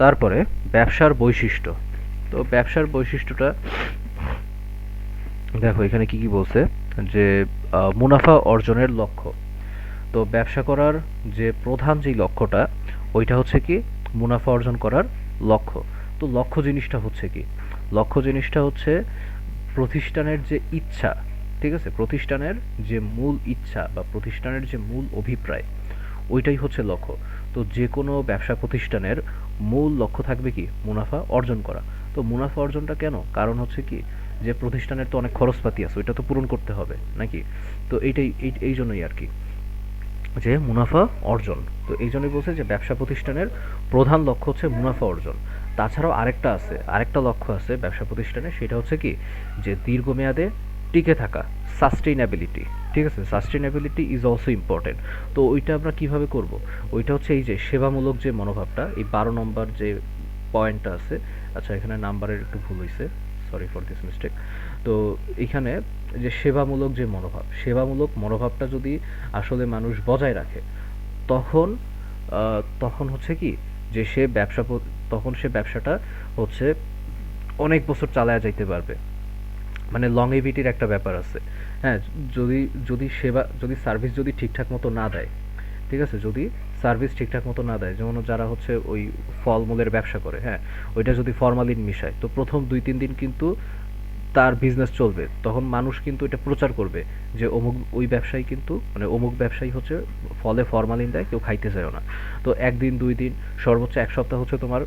তারপরে ব্যবসার বৈশিষ্ট্য। তো ব্যবসার বৈশিষ্ট্যটা, দেখো এখানে কি কি বলছে, যে মুনাফা অর্জনের লক্ষ্য। তো ব্যবসা করার যে প্রধান যে লক্ষ্যটা, ওইটা হচ্ছে কি, মুনাফা অর্জন করার লক্ষ্য। তো লক্ষ্য জিনিসটা হচ্ছে কি, লক্ষ্য জিনিসটা হচ্ছে প্রতিষ্ঠানের যে ইচ্ছা, ঠিক আছে? প্রতিষ্ঠানের যে মূল ইচ্ছা বা প্রতিষ্ঠানের যে মূল অভিপ্রায়। ওইটাই হচ্ছে লক্ষ্য। তো যে কোনো ব্যবসা প্রতিষ্ঠানের মূল লক্ষ্য থাকবে কি? মুনাফা অর্জন করা। তো মুনাফা অর্জনটা কেন? কারণ হচ্ছে কি, যে প্রতিষ্ঠানের তো অনেক খরচপাতি আছে, ওইটা তো পূরণ করতে হবে, নাকি? তো এইটাই, এই এই জন্যই আর কি। যে মুনাফা অর্জন। তো এই জন্যই বলছে যে ব্যবসা প্রতিষ্ঠানের প্রধান লক্ষ্য হচ্ছে মুনাফা অর্জন। তাছাড়াও আরেকটা আছে, আরেকটা লক্ষ্য আছে ব্যবসা প্রতিষ্ঠানে, সেটা হচ্ছে কি? যে দীর্ঘমেয়াদে টিকে থাকা। সাস্টেইনাবিলিটি ঠিক আছে? সাস্টেইনাবিলিটি ইজ অলসো ইম্পর্টেন্ট তো ওইটা আমরা কীভাবে করব? ওইটা হচ্ছে এই যে সেবামূলক যে মনোভাবটা, এই বারো নম্বর যে পয়েন্টটা আছে আচ্ছা এখানে নাম্বারের একটু ভুল হয়েছে সরি ফর দিস মিস্টেক তো এখানে যে সেবামূলক যে মনোভাব, সেবামূলক মনোভাবটা যদি আসলে মানুষ বজায় রাখে, তখন তখন হচ্ছে কি, যে সে ব্যবসা তখন সে ব্যবসাটা হচ্ছে অনেক বছর চালায়া যাইতে পারবে। মানে লংএভিটির একটা ব্যাপার আছে। হ্যাঁ যদি যদি সেবা, যদি সার্ভিস যদি ঠিকঠাক মতো না দেয়, ঠিক আছে? যদি সার্ভিস ঠিকঠাক মতো না দেয়, যেমন যারা হচ্ছে ওই ফলমূলের ব্যবসা করে হ্যাঁ ওইটা যদি ফরমালিন মিশায়, তো প্রথম দুই, তিন দিন কিন্তু তার বিজনেস চলবে। তখন মানুষ কিন্তু এটা প্রচার করবে যে অমুক, ওই ব্যবসায়ী কিন্তু মানে অমুক ব্যবসায়ী হচ্ছে ফলে ফরমালিন দেয়, কেউ খাইতে চায় না। তো একদিন, দুই দিন, সর্বোচ্চ এক সপ্তাহ হচ্ছে তোমার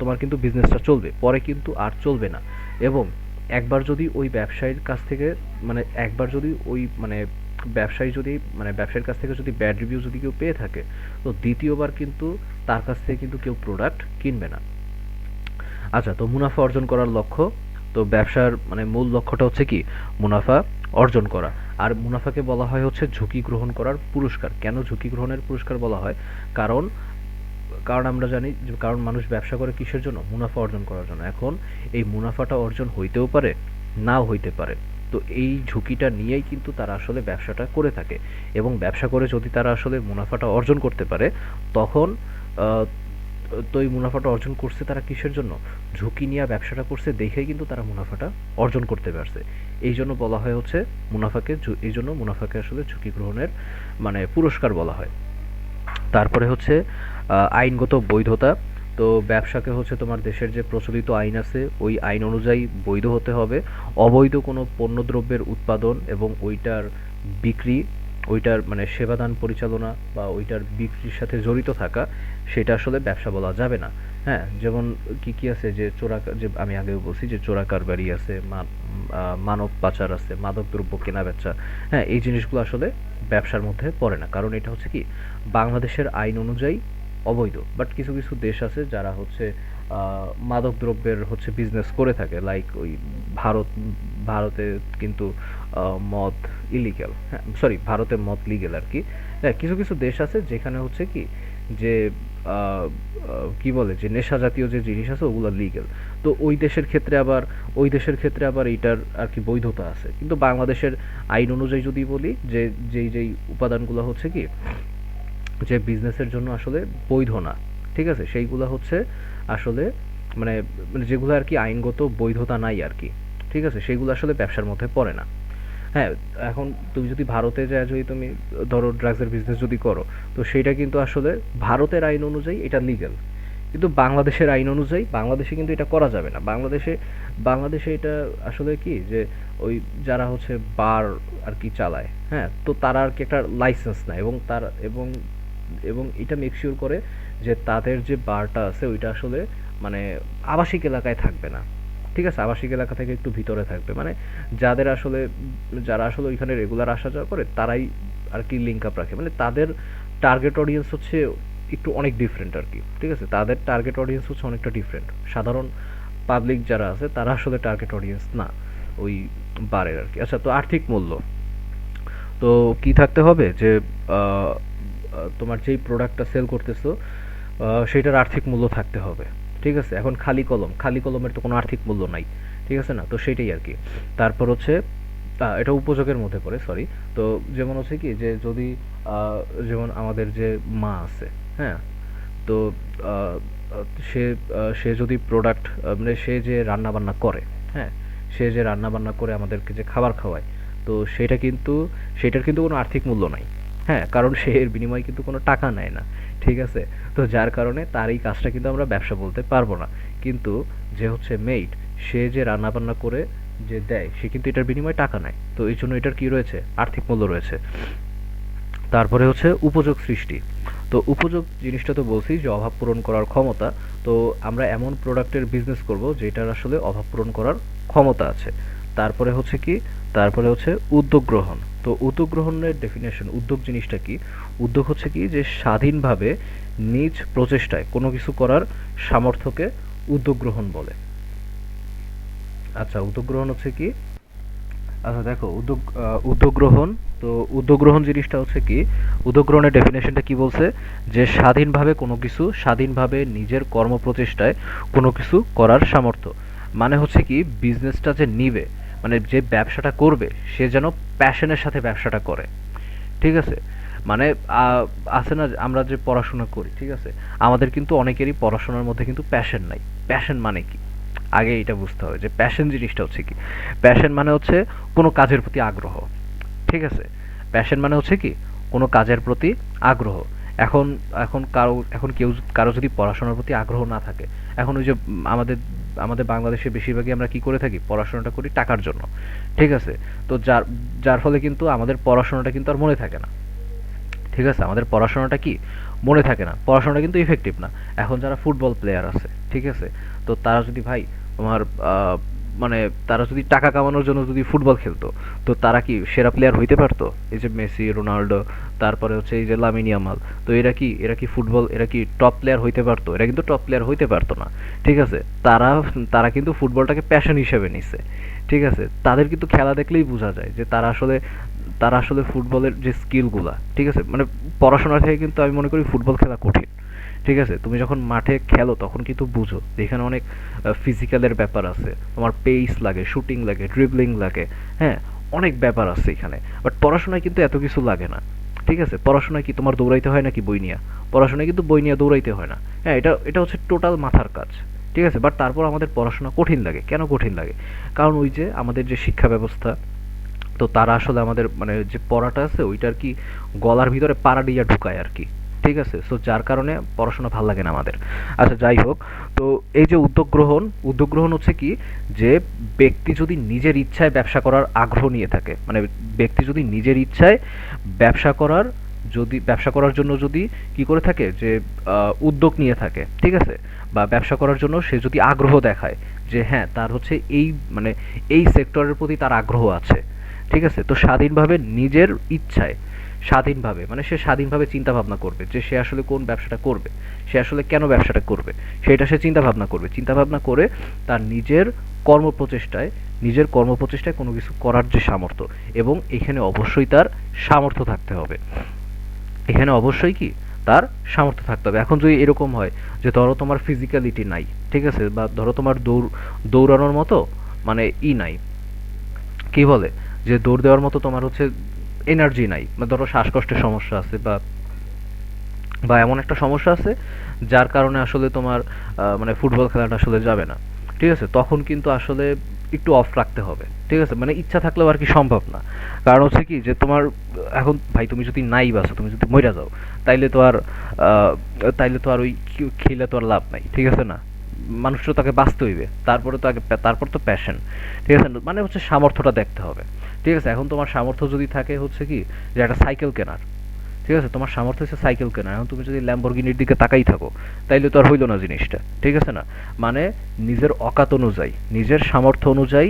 তোমার কিন্তু বিজনেসটা চলবে। পরে কিন্তু আর চলবে না। এবং একবার যদি ওই ব্যবসায়ীর কাছ থেকে মানে একবার যদি ওই মানে ব্যবসায়ী যদি মানে ব্যবসায়ীর কাছ থেকে যদি ব্যাড রিভিউ যদি কেউ পেয়ে থাকে, তো দ্বিতীয়বার কিন্তু তার কাছ থেকে কিন্তু কেউ প্রোডাক্ট কিনবে না। আচ্ছা তো মুনাফা অর্জন করার লক্ষ্য, তো ব্যবসার মানে মূল লক্ষ্যটা হচ্ছে কি? মুনাফা অর্জন করা। আর মুনাফাকে বলা হয় হচ্ছে ঝুঁকি গ্রহণ করার পুরস্কার। কেন ঝুঁকি গ্রহণের পুরস্কার বলা হয়? কারণ কারণ আমরা জানি যে, কারণ মানুষ ব্যবসা করে কিসের জন্য? মুনাফা অর্জন করার জন্য। এখন এই মুনাফাটা অর্জন হইতেও পারে, নাও হইতে পারে। তো এই ঝুঁকিটা নিয়েই কিন্তু তারা আসলে ব্যবসাটা করে থাকে। এবং ব্যবসা করে যদি তারা আসলে মুনাফাটা অর্জন করতে পারে, তখন তো এই মুনাফাটা অর্জন করছে তারা কিসের জন্য? ঝুঁকি নিয়ে ব্যবসাটা করছে, দেখেই কিন্তু তারা মুনাফাটা অর্জন করতে পারছে। এই জন্য বলা হয় হচ্ছে মুনাফাকে এই জন্য মুনাফাকে আসলে ঝুঁকি গ্রহণের মানে পুরস্কার বলা হয়। তারপরে হচ্ছে আইনগত বৈধতা। তো ব্যবসাকে হচ্ছে তোমার দেশের যে প্রচলিত আইন আছে, ওই আইন অনুযায়ী বৈধ হতে হবে। অবৈধ কোনো পণ্যদ্রব্যের উৎপাদন এবং ওইটার বিক্রি, ওইটার মানে সেবাদান পরিচালনা বা ওইটার বিক্রির সাথে জড়িত থাকা, সেটা আসলে ব্যবসা বলা যাবে না। হ্যাঁ যেমন কি কি আছে যে চোরা, যে আমি আগেও বলছি যে চোরা কারবারি আছে মানব পাচার আছে, মাদক দ্রব্য কেনা বেচা। হ্যাঁ এই জিনিসগুলো আসলে ব্যবসার মধ্যে পড়ে না। কারণ এটা হচ্ছে কি, বাংলাদেশের আইন অনুযায়ী অবৈধ। বাট কিছু কিছু দেশ আছে যারা হচ্ছে মাদক দ্রব্যের হচ্ছে বিজনেস করে থাকে। লাইক ওই ভারত, ভারতে কিন্তু মদ ইলিগ্যাল হ্যাঁ সরি ভারতে মদ লিগেল আর কি। হ্যাঁ কিছু কিছু দেশ আছে যেখানে হচ্ছে কি, যে কি বলে, যে নেশা জাতীয় যে জিনিস আছে ওগুলো লিগেল তো ওই দেশের ক্ষেত্রে আবার, ওই দেশের ক্ষেত্রে আবার এইটার আর কি বৈধতা আছে। কিন্তু বাংলাদেশের আইন অনুযায়ী যদি বলি, যে, যেই যেই উপাদানগুলো হচ্ছে কি যে বিজনেসের জন্য আসলে বৈধ না, ঠিক আছে? সেইগুলো হচ্ছে আসলে মানে মানে যেগুলো আর কি আইনগত বৈধতা নাই আর কি, ঠিক আছে? সেইগুলো আসলে ব্যবসার মধ্যে পড়ে না। হ্যাঁ এখন তুমি যদি ভারতে যা যদি তুমি ধরো ড্রাগসের বিজনেস যদি করো, তো সেটা কিন্তু আসলে ভারতের আইন অনুযায়ী এটা লিগ্যাল কিন্তু বাংলাদেশের আইন অনুযায়ী বাংলাদেশে কিন্তু এটা করা যাবে না। বাংলাদেশে বাংলাদেশে এটা আসলে কি যে ওই যারা হচ্ছে বার আর কি চালায় হ্যাঁ? তো তারা আর কি একটা লাইসেন্স নেয় এবং তার, এবং এবং এটা মেক শিওর করে যে তাদের যে বারটা আছে, ওইটা আসলে মানে আবাসিক এলাকায় থাকবে না। ঠিক আছে? আবাসিক এলাকা থেকে একটু ভিতরে থাকবে। মানে যাদের আসলে, যারা আসলে ওইখানে রেগুলার আসা যাওয়া করে, তারাই আর কি লিঙ্ক আপ রাখে। মানে তাদের টার্গেট অডিয়েন্স হচ্ছে একটু অনেক ডিফারেন্ট আর কি। ঠিক আছে? তাদের টার্গেট অডিয়েন্স হচ্ছে অনেকটা ডিফারেন্ট সাধারণ পাবলিক যারা আছে, তারা আসলে টার্গেট অডিয়েন্স না ওই বারের আর কি। আচ্ছা তো আর্থিক মূল্য। তো কি থাকতে হবে? যে তোমার যেই প্রোডাক্টটা সেল করতেছো সেটার আর্থিক মূল্য থাকতে হবে। ঠিক আছে? এখন খালি কলম। খালি কলমের তো কোনো আর্থিক মূল্য নাই। ঠিক আছে না? তো সেটাই আর কি। তারপর হচ্ছে এটা উপযোগের মধ্যে পড়ে সরি তো যেমন হচ্ছে কি, যে যদি যেমন আমাদের যে মা আছে হ্যাঁ? তো সে সে যদি প্রোডাক্ট মানে সে যে রান্না বান্না করে হ্যাঁ? সে যে রান্না বান্না করে আমাদেরকে যে খাবার খাওয়ায়, তো সেটা কিন্তু, সেটার কিন্তু কোনো আর্থিক মূল্য নাই। হ্যাঁ কারণ সে এর বিনিময়ে কিন্তু কোনো টাকা নেয় না, ঠিক আছে? তো যার কারণে তার এই কাজটা কিন্তু আমরা ব্যবসা বলতে পারব না। কিন্তু যে হচ্ছে মেইড সে যে রান্না বান্না করে যে দেয়, সে কিন্তু এটার বিনিময়ে টাকা নেয়। তো এই জন্য এটার কি রয়েছে? আর্থিক মূল্য রয়েছে। তারপরে হচ্ছে উপযোগ সৃষ্টি। তো উপযোগ জিনিসটা তো বলছি, যে অভাব পূরণ করার ক্ষমতা। তো আমরা এমন প্রোডাক্টের বিজনেস করব, যেটার আসলে অভাব পূরণ করার ক্ষমতা আছে। তারপরে হচ্ছে কি তারপরে হচ্ছে উদ্যোগ গ্রহণ। তো উদ্যোগ গ্রহণের ডেফিনেশন উদ্যোগ জিনিসটা কি? উদ্যোগ হচ্ছে কি যে স্বাধীনভাবে নিজ প্রচেষ্টায় কোনো কিছু করার সামর্থ্যকে উদ্যোগ গ্রহণ বলে। আচ্ছা উদ্যোগ গ্রহণ হচ্ছে কি? আচ্ছা দেখো, উদ্যোগ উদ্যোগ গ্রহণ, তো উদ্যোগ গ্রহণ জিনিসটা হচ্ছে কি? উদ্যোগ গ্রহণের ডেফিনেশনটা কি বলছে? যে স্বাধীনভাবে কোনো কিছু, স্বাধীনভাবে নিজের কর্মপ্রচেষ্টায় কোনো কিছু করার সামর্থ্য। মানে হচ্ছে কি বিজনেসটা যে নিবে মানে যে ব্যবসাটা করবে, সে যেন প্যাশনের সাথে ব্যবসাটা করে। ঠিক আছে? মানে আছে না আমরা যে পড়াশোনা করি, ঠিক আছে? আমাদের কিন্তু অনেকেরই পড়াশোনার মধ্যে কিন্তু প্যাশন নাই। প্যাশন মানে কি? আগে এটা বুঝতে হবে যে প্যাশন জিনিসটা হচ্ছে কি? প্যাশন মানে হচ্ছে কোনো কাজের প্রতি আগ্রহ। ঠিক আছে? প্যাশন মানে হচ্ছে কি? কোনো কাজের প্রতি আগ্রহ। এখন এখন কারও, এখন কেউ কারও যদি পড়াশোনার প্রতি আগ্রহ না থাকে, এখন ওই যে আমাদের আমাদের বাংলাদেশে বেশিরভাগই আমরা কি করে থাকি? পড়াশোনাটা করি টাকার জন্য। ঠিক আছে? তো যার যার ফলে কিন্তু আমাদের পড়াশোনাটা কিন্তু আর মনে থাকে না। ঠিক আছে? আমাদের পড়াশোনাটা কি? মনে থাকে না। পড়াশোনাটা কিন্তু ইফেক্টিভ না। এখন যারা ফুটবল প্লেয়ার আছে, ঠিক আছে? তো তারা যদি ভাই, তোমার মানে তারা যদি টাকা কামানোর জন্য যদি ফুটবল খেলতো, তো তারা কি সেরা প্লেয়ার হইতে পারতো? এই যে মেসি রোনাল্ডো তারপরে হচ্ছে এই যে লামিন ইয়ামাল, তো এরা কি এরা কি ফুটবল, এরা কি টপ প্লেয়ার হইতে পারতো? এরা কিন্তু টপ প্লেয়ার হইতে পারতো না। ঠিক আছে? তারা তারা কিন্তু ফুটবলটাকে প্যাশন হিসেবে নিছে। ঠিক আছে? তাদের কিন্তু খেলা দেখলেই বোঝা যায় যে তারা আসলে তারা আসলে ফুটবলের যে স্কিলগুলা ঠিক আছে? মানে পড়াশোনা থেকে কিন্তু আমি মনে করি ফুটবল খেলা কঠিন। ঠিক আছে, তুমি যখন মাঠে খেলো তখন কিন্তু বুঝো এখানে অনেক ফিজিক্যালের ব্যাপার আছে। তোমার পেস লাগে শুটিং লাগে ড্রিবলিং লাগে হ্যাঁ? অনেক ব্যাপার আছে এখানে। বাট পড়াশোনায় কিন্তু এত কিছু লাগে না। ঠিক আছে? পড়াশোনায় কি তোমার দৌড়াইতে হয় নাকি বই নিয়ে? পড়াশোনায় কিন্তু বই নিয়ে দৌড়াইতে হয় না। হ্যাঁ এটা এটা হচ্ছে টোটাল মাথার কাজ। ঠিক আছে? বাট তারপর আমাদের পড়াশোনা কঠিন লাগে। কেন কঠিন লাগে? কারণ ওই যে আমাদের যে শিক্ষা ব্যবস্থা, তো তারা আসলে আমাদের মানে যে পড়াটা আছে, ওইটার কি গলার ভিতরে পাড়া দিয়ে ঢুকায় আর কি। ঠিক আছে? সো যার কারণে পড়াশোনা ভালো লাগে না আমাদের। আচ্ছা যাই হোক। তো, এই যে উদ্যোগ গ্রহণ উদ্যোগ গ্রহণ হচ্ছে কি? যে ব্যক্তি যদি নিজের ইচ্ছায় ব্যবসা করার আগ্রহ নিয়ে থাকে মানে ব্যক্তি যদি নিজের ইচ্ছায় ব্যবসা করার যদি, ব্যবসা করার জন্য যদি কি করে থাকে? যে উদ্যোগ নিয়ে থাকে, ঠিক আছে? বা ব্যবসা করার জন্য সে যদি আগ্রহ দেখায় যে হ্যাঁ তার হচ্ছে এই মানে এই সেক্টরের প্রতি তার আগ্রহ আছে, ঠিক আছে? তো স্বাধীনভাবে নিজের ইচ্ছায় স্বাধীনভাবে মানে সে স্বাধীনভাবে চিন্তা ভাবনা করবে যে সে আসলে কোন ব্যবসাটা করবে, সে আসলে কেন ব্যবসাটা করবে, সেটা সে চিন্তা ভাবনা করবে। চিন্তা ভাবনা করে তার নিজের কর্মপ্রচেষ্টায় নিজের কর্মপ্রচেষ্টায় কোনো কিছু করার যে সামর্থ্য এবং এখানে অবশ্যই তার সামর্থ্য থাকতে হবে। এখানে অবশ্যই কি? তার সামর্থ্য থাকতে হবে। এখন যদি এরকম হয় যে ধরো তোমার ফিজিক্যালিটি নাই, ঠিক আছে? বা ধরো তোমার দৌড়, দৌড়ানোর মতো মানে ই নাই। কি বলে? যে দৌড় দেওয়ার মতো তোমার হচ্ছে এনার্জি নাই। বা ধরো শ্বাসকষ্টের সমস্যা আছে বা বা এমন একটা সমস্যা আছে যার কারণে আসলে তোমার মানে ফুটবল খেলাটা আসলে যাবে না। ঠিক আছে? তখন কিন্তু আসলে একটু অফ রাখতে হবে। ঠিক আছে? মানে ইচ্ছা থাকলেও আর কি সম্ভব না। কারণ হচ্ছে কি যে তোমার, এখন ভাই তুমি যদি নাই বাসো তুমি যদি মরে যাও, তাইলে তো আর তাইলে তো আর ওই খেলে তো আর লাভ নাই। ঠিক আছে না? মানুষ তো তাকে বাঁচতে হইবে। তারপরে তো আগে তারপর তো প্যাশন ঠিক আছে? মানে হচ্ছে সামর্থ্যটা দেখতে হবে। ঠিক আছে, এখন তোমার সামর্থ্য যদি থাকে হচ্ছে কি যে একটা সাইকেল কেনার, ঠিক আছে? তোমার সামর্থ্য হচ্ছে সাইকেল কেনা এখন তুমি যদি ল্যাম্বরগিনির দিকে তাকাই থাকো, তাইলে তো আর হইল না জিনিসটা, ঠিক আছে না? মানে নিজের অকাত অনুযায়ী, নিজের সামর্থ্য অনুযায়ী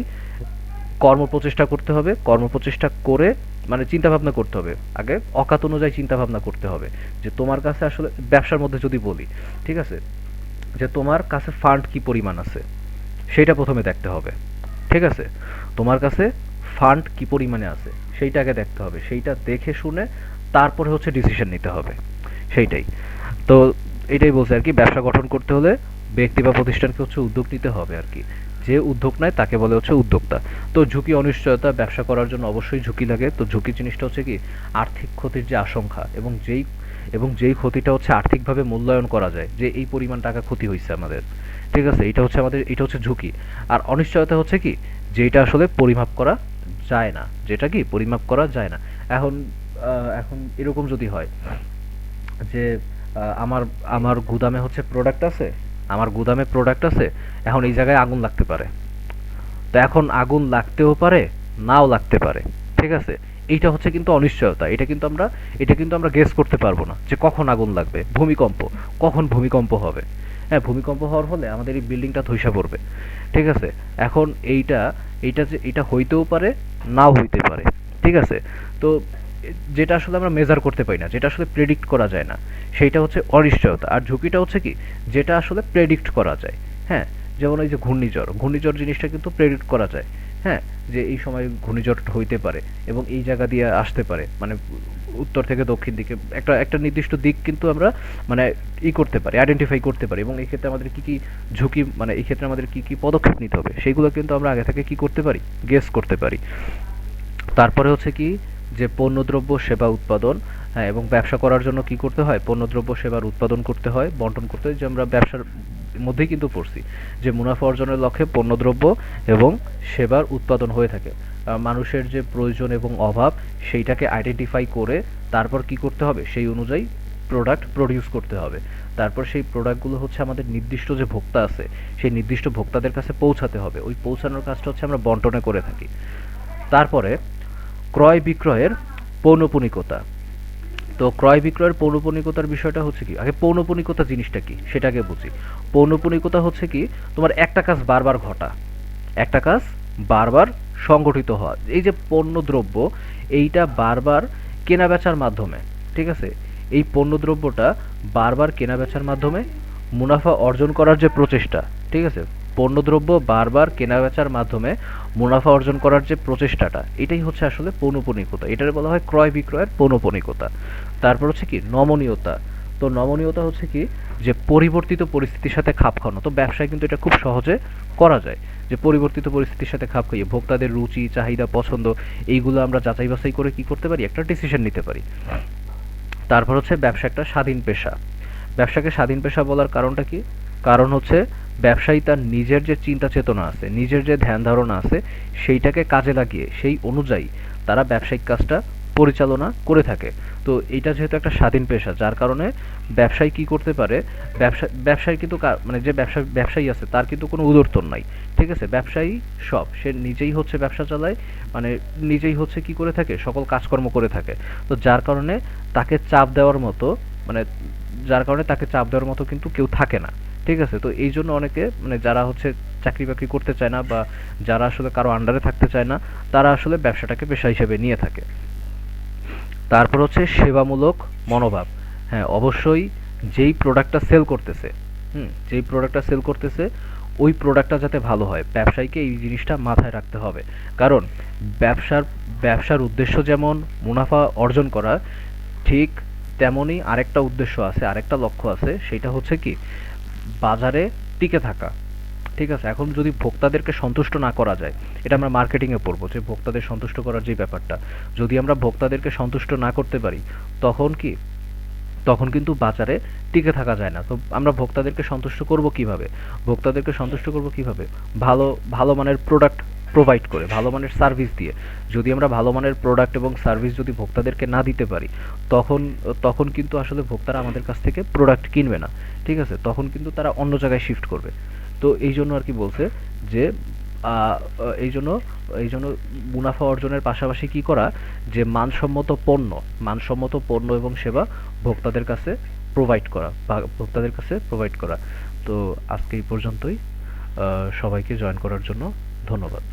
কর্ম প্রচেষ্টা করতে হবে, কর্ম প্রচেষ্টা করে মানে চিন্তা ভাবনা করতে হবে। আগে অকাত অনুযায়ী চিন্তা ভাবনা করতে হবে। যে তোমার কাছে আসলে ব্যবসার মধ্যে যদি বলি, ঠিক আছে? যে তোমার কাছে ফান্ড কি পরিমাণ আছে, সেটা প্রথমে দেখতে হবে, ঠিক আছে? তোমার কাছে ফান্ড কি পরিমাণে আছে সেইটা আগে দেখতে হবে। সেইটা দেখে শুনে তারপরে হচ্ছে ডিসিশন নিতে হবে। সেইটাই। তো এটাই বলছে আর কি, ব্যবসা গঠন করতে হলে ব্যক্তি বা প্রতিষ্ঠানকে হচ্ছে উদ্যোগ নিতে হবে আর কি। যে উদ্যোগ নেয় তাকে বলে হচ্ছে উদ্যোক্তা। তো ঝুঁকি, অনিশ্চয়তা, ব্যবসা করার জন্য অবশ্যই ঝুঁকি লাগে। তো ঝুঁকি জিনিসটা হচ্ছে কি, আর্থিক ক্ষতির যে আশঙ্কা এবং যেই এবং যেই ক্ষতিটা হচ্ছে আর্থিকভাবে মূল্যায়ন করা যায়, যে এই পরিমাণ টাকা ক্ষতি হয়েছে আমাদের। ঠিক আছে? এটা হচ্ছে আমাদের এটা হচ্ছে ঝুঁকি। আর অনিশ্চয়তা হচ্ছে কি যেটা আসলে পরিমাপ করা যায় না, যেটা কি পরিমাপ করা যায় না। এখন এখন এরকম যদি হয় যে আমার আমার গুদামে হচ্ছে প্রোডাক্ট আছে, আমার গুদামে প্রোডাক্ট আছে, এখন এই জায়গায় আগুন লাগতে পারে। তো এখন আগুন লাগতেও পারে, নাও লাগতে পারে, ঠিক আছে? এইটা হচ্ছে কিন্তু অনিশ্চয়তা, এটা কিন্তু আমরা, এটা কিন্তু আমরা গেস করতে পারব না যে কখন আগুন লাগবে, ভূমিকম্প, কখন ভূমিকম্প হবে। হ্যাঁ ভূমিকম্প হওয়ার ফলে আমাদের এই বিল্ডিংটা ধসে পড়বে। ঠিক আছে? এখন এইটা এইটা যে এটা হইতেও পারে, নাও হইতে পারে। ঠিক আছে? তো যেটা আসলে আমরা মেজার করতে পারি না, যেটা আসলে প্রেডিক্ট করা যায় না, সেইটা হচ্ছে অনিশ্চয়তা। আর ঝুঁকিটা হচ্ছে কি? যেটা আসলে প্রেডিক্ট করা যায়। হ্যাঁ? যেমন এই যে ঘূর্ণিঝড় ঘূর্ণিঝড় জিনিসটা কিন্তু প্রেডিক্ট করা যায়। হ্যাঁ যে এই সময় ঘূর্ণিঝড় হইতে পারে এবং এই জায়গা দিয়ে আসতে পারে মানে উত্তর থেকে দক্ষিণ দিকে, একটা একটা নির্দিষ্ট দিক কিন্তু আমরা মানে ই করতে পারি আইডেন্টিফাই করতে পারি এবং এই ক্ষেত্রে আমাদের কি কি ঝুঁকি মানে এই ক্ষেত্রে আমাদের কি কি পদক্ষেপ নিতে হবে সেইগুলো কিন্তু আমরা আগে থেকে কি করতে পারি গেস করতে পারি। তারপরে হচ্ছে কি, যে পণ্যদ্রব্য সেবা উৎপাদন হ্যাঁ এবং ব্যবসা করার জন্য কি করতে হয়, পণ্যদ্রব্য সেবার উৎপাদন করতে হয়, বন্টন করতে হয়, যে আমরা ব্যবসার মধ্যেই কিন্তু পড়ছি, যে মুনাফা অর্জনের লক্ষ্যে পণ্যদ্রব্য এবং সেবার উৎপাদন হয়ে থাকে। মানুষের যে প্রয়োজন এবং অভাব, সেইটাকে আইডেন্টিফাই করে তারপর কি করতে হবে? সেই অনুযায়ী প্রোডাক্ট প্রডিউস করতে হবে। তারপর সেই প্রোডাক্টগুলো হচ্ছে আমাদের নির্দিষ্ট যে ভোক্তা আছে, সেই নির্দিষ্ট ভোক্তাদের কাছে পৌঁছাতে হবে। ওই পৌঁছানোর কাজটা হচ্ছে আমরা বন্টনে করে থাকি। তারপরে ক্রয় বিক্রয়ের পৌনপুনিকতা তো ক্রয় বিক্রয়ের পৌনপুনিকতার বিষয়টা হচ্ছে কি? আগে পৌনপুনিকতা জিনিসটা কি? সেটাকে বুঝি। পৌনপুনিকতা হচ্ছে কি? তোমার একটা কাজ বারবার ঘটা। একটা কাজ বারবার সংগঠিত হওয়া। এই যে পণ্যদ্রব্য, এইটা বারবার কেনাবেচার মাধ্যমে, ঠিক আছে? এই পণ্যদ্রব্যটা বারবার কেনাবেচার মাধ্যমে মুনাফা অর্জন করার যে প্রচেষ্টা, ঠিক আছে? পণ্যদ্রব্য বারবার কেনাবেচার মাধ্যমে মুনাফা অর্জন করার যে প্রচেষ্টাটা, এটাই হচ্ছে আসলে পৌনপুনিকতা। এটার বলা হয় ক্রয় বিক্রয়ের পৌনপুনিকতা। তারপর হচ্ছে কি? নমনীয়তা। তো নমনীয়তা হচ্ছে কি? যে পরিবর্তিত পরিস্থিতির সাথে খাপ খাওয়ানো। তো ব্যবসায় কিন্তু এটা খুব সহজে করা যায়। যে পরিবর্তিত পরিস্থিতির সাথে খাপ খাইয়ে ভোক্তাদের রুচি, চাহিদা, পছন্দ, এইগুলো আমরা যাচাই বাছাই করে কি করতে পারি? একটা ডিসিশন নিতে পারি। তারপর হচ্ছে ব্যবসা একটা স্বাধীন পেশা। ব্যবসাকে স্বাধীন পেশা বলার কারণটা কি? কারণ হচ্ছে ব্যবসায়ী তার নিজের যে চিন্তা চেতনা আছে, নিজের যে ধ্যান ধারণা আছে, সেইটাকে কাজে লাগিয়ে, সেই অনুযায়ী তারা ব্যবসায়িক কাজটা পরিচালনা করে থাকে। তো এটা যেহেতু একটা স্বাধীন পেশা, যার কারণে ব্যবসায়ী কি করতে পারে, ব্যবসা, ব্যবসায়ী কিন্তু মানে যে ব্যবসা, ব্যবসায়ী আছে, তার কিন্তু কোনো উদর্তন নাই। ঠিক আছে? ব্যবসায়ী সব, সে নিজেই হচ্ছে ব্যবসা চালায় মানে নিজেই হচ্ছে কি করে থাকে, সকল কাজকর্ম করে থাকে। তো যার কারণে তাকে চাপ দেওয়ার মতো মানে যার কারণে তাকে চাপ দেওয়ার মতো কিন্তু কেউ থাকে না। ঠিক আছে, তো এই জন্য অনেকে মানে যারা হচ্ছে চাকরি বাকরি করতে চায় না বা যারা আসলে কারও আন্ডারে থাকতে চায় না, তারা আসলে ব্যবসাটাকে পেশা হিসেবে নিয়ে থাকে। তারপর হচ্ছে সেবামূলক মনোভাব। হ্যাঁ অবশ্যই যেই প্রোডাক্টটা সেল করতেছে, হুম, যেই প্রোডাক্টটা সেল করতেছে, ওই প্রোডাক্টটা যাতে ভালো হয়, ব্যবসায়ীকে এই জিনিসটা মাথায় রাখতে হবে। কারণ ব্যবসার ব্যবসার উদ্দেশ্য যেমন মুনাফা অর্জন করা, ঠিক তেমনই আরেকটা উদ্দেশ্য আছে, আরেকটা লক্ষ্য আছে, সেটা হচ্ছে কি বাজারে টিকে থাকা। ঠিক আছে? এখন যদি ভোক্তাদেরকে সন্তুষ্ট না করা যায়, এটা আমরা মার্কেটিংয়ে পড়ব, যে ভোক্তাদের সন্তুষ্ট করার যে ব্যাপারটা। যদি আমরা ভোক্তাদেরকে সন্তুষ্ট না করতে পারি, তখন কি? তখন কিন্তু বাজারে টিকে থাকা যায় না। তো আমরা ভোক্তাদেরকে সন্তুষ্ট করব কীভাবে? ভোক্তাদেরকে সন্তুষ্ট করব কীভাবে? ভালো ভালো মানের প্রোডাক্ট প্রোভাইড করে, ভালো মানের সার্ভিস দিয়ে। যদি আমরা ভালো মানের প্রোডাক্ট এবং সার্ভিস যদি ভোক্তাদেরকে না দিতে পারি, তখন তখন কিন্তু আসলে ভোক্তারা আমাদের কাছ থেকে প্রোডাক্ট কিনবে না। ঠিক আছে? তখন কিন্তু তারা অন্য জায়গায় শিফট করবে। তো এই জন্য আর কি বলছে যে এই জন্য এই জন্য মুনাফা অর্জনের পাশাপাশি কি করা? যে মানসম্মত পণ্য মানসম্মত পণ্য এবং সেবা ভোক্তাদের কাছে প্রোভাইড করা, বা ভোক্তাদের কাছে প্রোভাইড করা। তো আজকে এই পর্যন্তই। সবাইকে জয়েন করার জন্য ধন্যবাদ।